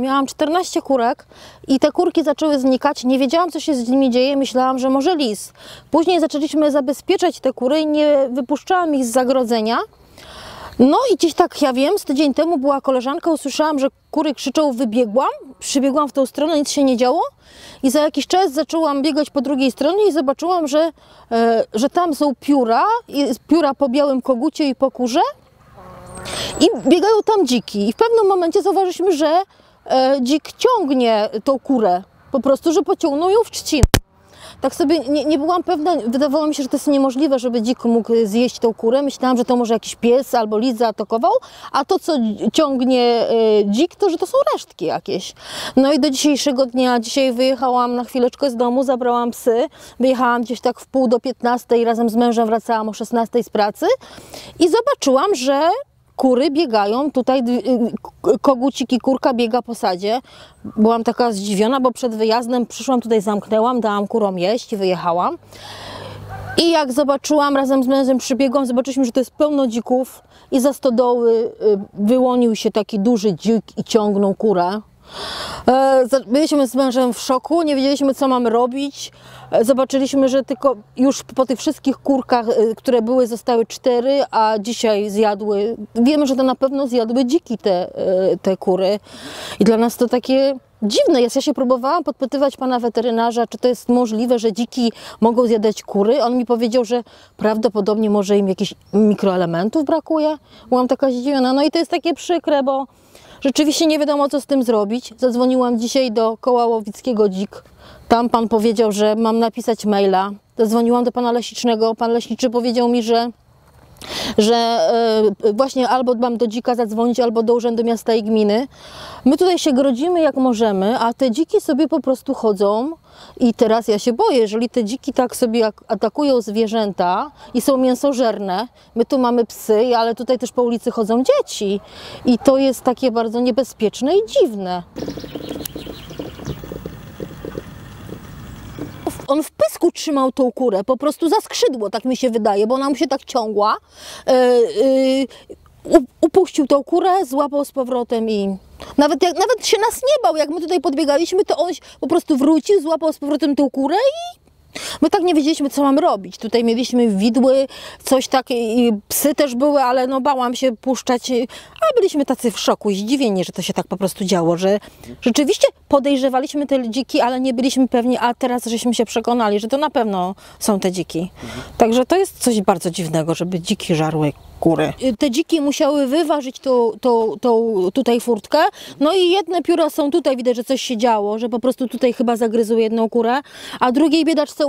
Miałam 14 kurek i te kurki zaczęły znikać. Nie wiedziałam, co się z nimi dzieje. Myślałam, że może lis. Później zaczęliśmy zabezpieczać te kury i nie wypuszczałam ich z zagrodzenia. No i gdzieś tak, ja wiem, z tydzień temu była koleżanka, usłyszałam, że kury krzyczą, wybiegłam, przybiegłam w tą stronę, nic się nie działo i za jakiś czas zaczęłam biegać po drugiej stronie i zobaczyłam, że, e, że tam są pióra, pióra po białym kogucie i po kurze i biegają tam dziki. I w pewnym momencie zauważyliśmy, że dzik ciągnie tą kurę, po prostu, że pociągnął ją w trzcinę. Tak sobie nie, nie byłam pewna, wydawało mi się, że to jest niemożliwe, żeby dzik mógł zjeść tą kurę. Myślałam, że to może jakiś pies albo lis zaatakował, a to, co ciągnie e, dzik, to że to są resztki jakieś. No i do dzisiejszego dnia, dzisiaj wyjechałam na chwileczkę z domu, zabrałam psy, wyjechałam gdzieś tak w pół do 15 i razem z mężem wracałam o 16 z pracy i zobaczyłam, że kury biegają, tutaj y, kogucik i kurka biega po sadzie. Byłam taka zdziwiona, bo przed wyjazdem przyszłam tutaj, zamknęłam, dałam kurom jeść i wyjechałam. I jak zobaczyłam, razem z mężem przybiegłam, zobaczyliśmy, że to jest pełno dzików i za stodoły y, wyłonił się taki duży dzik i ciągnął kurę. E, Byliśmy z mężem w szoku, nie wiedzieliśmy co mamy robić. E, Zobaczyliśmy, że tylko już po tych wszystkich kurkach, e, które były, zostały cztery, a dzisiaj zjadły. Wiemy, że to na pewno zjadły dziki te, te kury. I dla nas to takie dziwne jest. Ja się próbowałam podpytywać pana weterynarza, czy to jest możliwe, że dziki mogą zjadać kury. On mi powiedział, że prawdopodobnie może im jakichś mikroelementów brakuje. Byłam taka zdziwiona. No i to jest takie przykre, bo Rzeczywiście nie wiadomo, co z tym zrobić. Zadzwoniłam dzisiaj do koła łowickiego Dzik. Tam pan powiedział, że mam napisać maila. Zadzwoniłam do pana leśniczego. Pan leśniczy powiedział mi, że że e, właśnie albo mam do dzika zadzwonić, albo do Urzędu Miasta i Gminy. My tutaj się grodzimy jak możemy, a te dziki sobie po prostu chodzą i teraz ja się boję, jeżeli te dziki tak sobie ak- atakują zwierzęta i są mięsożerne, my tu mamy psy, ale tutaj też po ulicy chodzą dzieci i to jest takie bardzo niebezpieczne i dziwne. On w pysku trzymał tą kurę, po prostu za skrzydło, tak mi się wydaje, bo ona mu się tak ciągła. E, u- upuścił tą kurę, złapał z powrotem i nawet, jak, nawet się nas nie bał, jak my tutaj podbiegaliśmy, to on po prostu wrócił, złapał z powrotem tą kurę i My tak nie wiedzieliśmy, co mam robić. Tutaj mieliśmy widły, coś takie, i psy też były, ale no bałam się puszczać. A byliśmy tacy w szoku i zdziwieni, że to się tak po prostu działo, że rzeczywiście podejrzewaliśmy te dziki, ale nie byliśmy pewni, a teraz żeśmy się przekonali, że to na pewno są te dziki. Także to jest coś bardzo dziwnego, żeby dziki żarły kury. Te dziki musiały wyważyć tą, tą, tą tutaj furtkę, no i jedne pióra są tutaj, widać, że coś się działo, że po prostu tutaj chyba zagryzły jedną kurę, a drugiej biedaczce, y,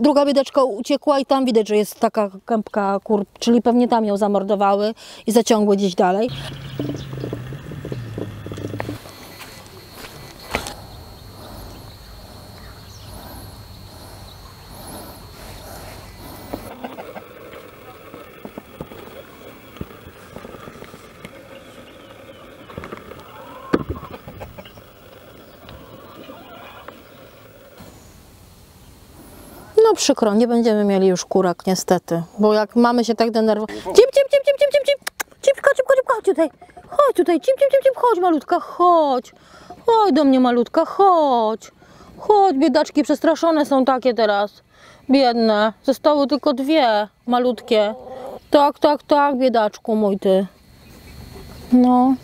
druga biedaczka uciekła i tam widać, że jest taka kępka kur, czyli pewnie tam ją zamordowały i zaciągły gdzieś dalej. Przykro, nie będziemy mieli już kurek niestety, bo jak mamy się tak denerwować... Cip, cip, cip, cip, cip, cip, cip, cipka, cipka, cipka, chodź tutaj, chodź tutaj, cip, cip, cip, cip, chodź malutka, chodź, chodź do mnie malutka, chodź, chodź, biedaczki przestraszone są takie teraz, biedne, zostały tylko dwie, malutkie, tak, tak, tak, biedaczku mój ty, no.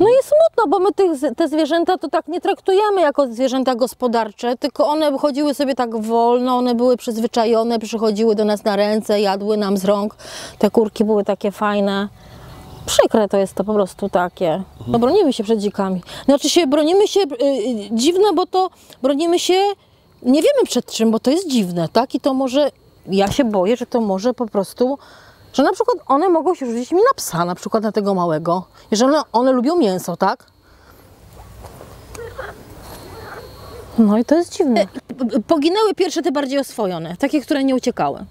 No i smutno, bo my tych, te zwierzęta to tak nie traktujemy jako zwierzęta gospodarcze, tylko one chodziły sobie tak wolno, one były przyzwyczajone, przychodziły do nas na ręce, jadły nam z rąk. Te kurki były takie fajne. Przykre to jest to po prostu takie. No bronimy się przed dzikami. Znaczy się bronimy się, y, y, dziwne, bo to bronimy się, nie wiemy przed czym, bo to jest dziwne, tak? I to może, ja się boję, że to może po prostu, że na przykład one mogą się rzucić mi na psa, na przykład na tego małego. Jeżeli one, one lubią mięso, tak? No i to jest dziwne. Poginęły pierwsze te bardziej oswojone, takie, które nie uciekały.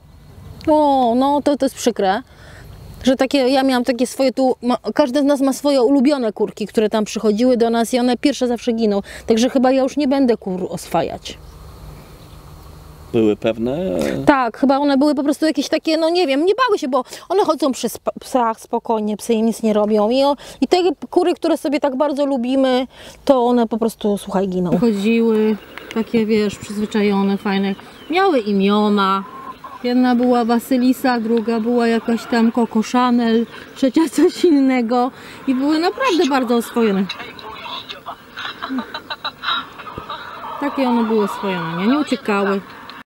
O, no to, to jest przykre. Że takie, ja miałam takie swoje tu, ma, każdy z nas ma swoje ulubione kurki, które tam przychodziły do nas i one pierwsze zawsze giną. Także chyba ja już nie będę kur oswajać. Były pewne. Tak, chyba one były po prostu jakieś takie, no nie wiem, nie bały się, bo one chodzą przy psach spokojnie, psy im nic nie robią. I, o, I te kury, które sobie tak bardzo lubimy, to one po prostu, słuchaj, giną. Chodziły, takie wiesz, przyzwyczajone, fajne. Miały imiona. Jedna była Wasylisa, druga była jakaś tam Coco Chanel, trzecia coś innego. I były naprawdę bardzo oswojone. Takie one były oswojone, nie? Nie uciekały.